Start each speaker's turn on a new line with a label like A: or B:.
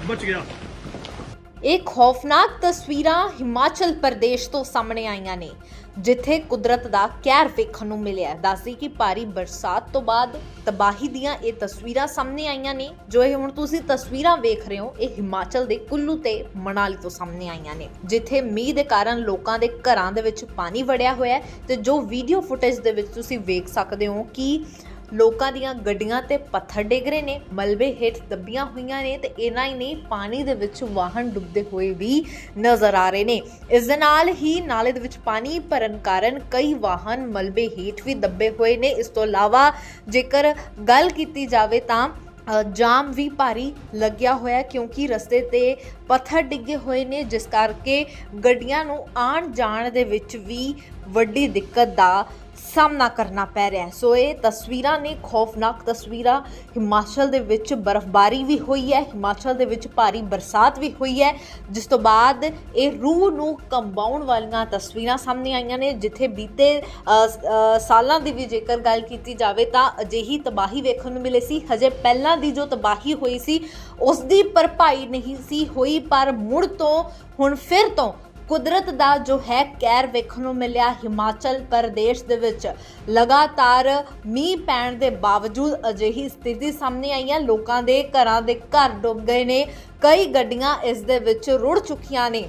A: ਬਚ ਗਿਆ।
B: ਇਹ ਖੌਫਨਾਕ ਤਸਵੀਰਾਂ ਹਿਮਾਚਲ ਪ੍ਰਦੇਸ਼ ਤੋਂ ਸਾਹਮਣੇ ਆਈਆਂ ਨੇ, ਜਿੱਥੇ ਕੁਦਰਤ ਦਾ ਕਹਿਰ ਵੇਖਣ ਨੂੰ ਮਿਲਿਆ ਦੱਸਦੀ ਕਿ ਭਾਰੀ ਬਰਸਾਤ ਤੋਂ ਬਾਅਦ ਤਬਾਹੀ ਦੀਆਂ ਇਹ ਤਸਵੀਰਾਂ ਸਾਹਮਣੇ ਆਈਆਂ ਨੇ, ਜੋ ਇਹ ਹੁਣ ਤੁਸੀਂ ਤਸਵੀਰਾਂ ਵੇਖ ਰਹੇ ਹੋ, ਇਹ ਹਿਮਾਚਲ ਦੇ ਕੁੱਲੂ ਤੇ ਮਨਾਲੀ ਤੋਂ ਸਾਹਮਣੇ ਆਈਆਂ ਨੇ, ਜਿੱਥੇ ਮੀਂਹ ਦੇ ਕਾਰਨ ਲੋਕਾਂ ਦੇ ਘਰਾਂ ਦੇ ਵਿੱਚ ਪਾਣੀ ਵੜਿਆ ਹੋਇਆ ਹੈ ਤੇ ਜੋ ਵੀਡੀਓ ਫੁਟੇਜ ਦੇ ਵਿੱਚ ਤੁਸੀਂ ਵੇਖ ਸਕਦੇ ਹੋ ਕਿ ਲੋਕਾਂ ਦੀਆਂ ਗੱਡੀਆਂ ਤੇ ਪੱਥਰ ਡਿੱਗ ਰਹੇ ਨੇ, ਮਲਬੇ ਹੇਠ ਦੱਬੀਆਂ ਹੋਈਆਂ ਨੇ ਤੇ ਇਹਨਾਂ ਹੀ ਨਹੀਂ ਪਾਣੀ ਦੇ ਵਿੱਚ ਵਾਹਨ ਡੁੱਬਦੇ ਹੋਏ ਵੀ ਨਜ਼ਰ ਆ ਰਹੇ ਨੇ। ਇਸ ਦੇ ਨਾਲ ਹੀ ਨਾਲੇ ਦੇ ਵਿੱਚ ਪਾਣੀ ਭਰਨ ਕਾਰਨ ਕਈ ਵਾਹਨ ਮਲਬੇ ਹੇਠ ਵੀ ਦੱਬੇ ਹੋਏ ਨੇ। ਇਸ ਤੋਂ ਇਲਾਵਾ ਜੇਕਰ ਗੱਲ ਕੀਤੀ ਜਾਵੇ ਤਾਂ ਜਾਮ ਵੀ ਭਾਰੀ ਲੱਗਿਆ ਹੋਇਆ ਕਿਉਂਕਿ ਰਸਤੇ ਤੇ ਪੱਥਰ ਡਿੱਗੇ ਹੋਏ ਨੇ, ਜਿਸ ਕਰਕੇ ਗੱਡੀਆਂ ਨੂੰ ਆਉਣ ਜਾਣ ਦੇ ਵਿੱਚ ਵੀ ਵੱਡੀ ਦਿੱਕਤ ਦਾ ਸਾਹਮਣਾ ਕਰਨਾ ਪੈ ਰਿਹਾ ਹੈ। ਸੋ ਇਹ ਤਸਵੀਰਾਂ ਨੇ ਖੌਫਨਾਕ ਤਸਵੀਰਾਂ। ਹਿਮਾਚਲ ਦੇ ਵਿੱਚ ਬਰਫ਼ਬਾਰੀ ਵੀ ਹੋਈ ਹੈ। ਹਿਮਾਚਲ ਦੇ ਵਿੱਚ ਭਾਰੀ ਬਰਸਾਤ ਵੀ ਹੋਈ ਹੈ। ਜਿਸ ਤੋਂ ਬਾਅਦ ਇਹ ਰੂਹ ਨੂੰ ਕੰਬਾਉਣ ਵਾਲੀਆਂ ਤਸਵੀਰਾਂ ਸਾਹਮਣੇ ਆਈਆਂ ਨੇ, ਜਿੱਥੇ ਬੀਤੇ ਸਾਲਾਂ ਦੀ ਵੀ ਜੇਕਰ ਗੱਲ ਕੀਤੀ ਜਾਵੇ ਤਾਂ ਅਜਿਹੀ ਤਬਾਹੀ ਵੇਖਣ ਨੂੰ ਮਿਲੇ ਸੀ। ਹਜੇ ਪਹਿਲਾਂ ਦੀ ਜੋ ਤਬਾਹੀ ਹੋਈ ਸੀ, ਉਸ ਦੀ ਭਰਪਾਈ ਨਹੀਂ ਸੀ ਹੋਈ, ਪਰ ਮੁੜ ਤੋਂ, ਹੁਣ ਫਿਰ ਤੋਂ ਕੁਦਰਤ ਦਾ ਜੋ ਹੈ ਕਹਿਰ ਵੇਖਣ ਨੂੰ ਮਿਲਿਆ ਹਿਮਾਚਲ ਪ੍ਰਦੇਸ਼ ਦੇ ਵਿੱਚ। ਲਗਾਤਾਰ ਮੀਂਹ ਪੈਣ ਦੇ ਬਾਵਜੂਦ ਅਜਿਹੀ ਸਥਿਤੀ ਸਾਹਮਣੇ ਆਈ ਹੈ। ਲੋਕਾਂ ਦੇ ਘਰਾਂ ਦੇ ਘਰ ਡੁੱਬ ਗਏ ਨੇ। ਕਈ ਗੱਡੀਆਂ ਇਸ ਦੇ ਵਿੱਚ ਰੁੜ ਚੁੱਕੀਆਂ ਨੇ।